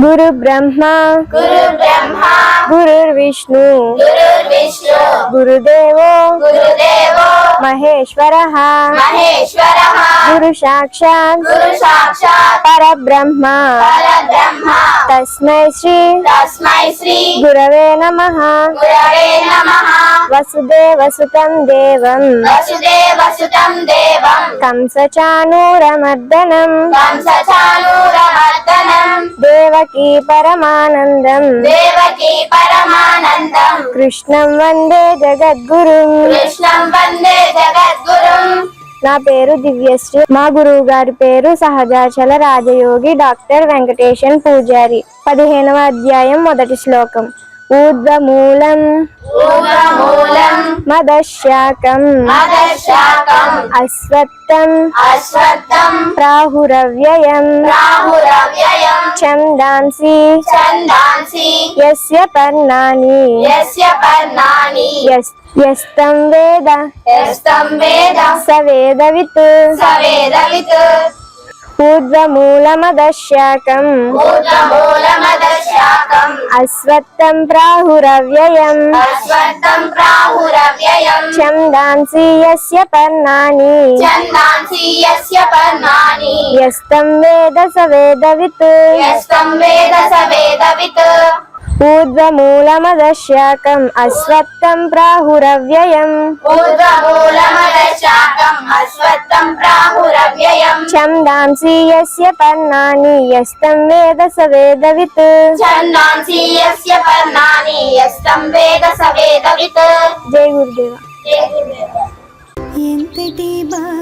గురు బ్రహ్మ గురు బ్రహ్మ గురుర్విష్ణు గురుర్విష్ణు గురుదేవో గురుదేవో మహేశ్వర. మహేశ్వర. గురు సాక్షాత్. గురు సాక్షాత్. పరబ్రహ్మ. పరబ్రహ్మ. తస్మై శ్రీ. తస్మై శ్రీ. గురవే నమ. గురవే నమః. వసుదేవసుతం దేవం. వసుదేవసుతం దేవం. కంసచానూరమర్దనం. కంసచానూరమర్దనం. దేవకీ పరమానందం. దేవకీ పరమానందం. కృష్ణం వందే జగద్గురుం. కృష్ణం వందే నా పేరు దివ్యశ్రీ. మా గురువు గారి పేరు సహజాచల రాజయోగి డాక్టర్ వెంకటేశన్ పూజారి. పదిహేనవ అధ్యాయం మొదటి శ్లోకం. ఊర్ధ్వమూలం. మదశాకం అశ్వత్థం. ప్రాహురవ్యయం. రాహురవ్యయం ఛందాంసి ఛందాంసి యస్య పర్ణాని. యస్య పర్ణాని. యస్- యస్తం వేద. యస్తం వేద. స వేదవిత్. ఊర్ధ్వమూలమదశాకం అశ్వత్థం ప్రాహురవ్యయం ఛందాంసి యస్య పర్ణాని పర్ణాని యస్తం వేద స వేదవిత్ యస్తం వేద స వేదవిత్ ఊర్ధ్వమూలమదశాకం అశ్వత్థం ప్రాహురవ్యయం ఛందాంసి యస్య పర్ణాని యస్తం వేద స వేదవిత్ ఛందాంసి యస్య పర్ణాని యస్తం వేద స వేదవిత్ జై గురుదేవ జయ గురుదేవ ఎంతటి భాగ్యమయ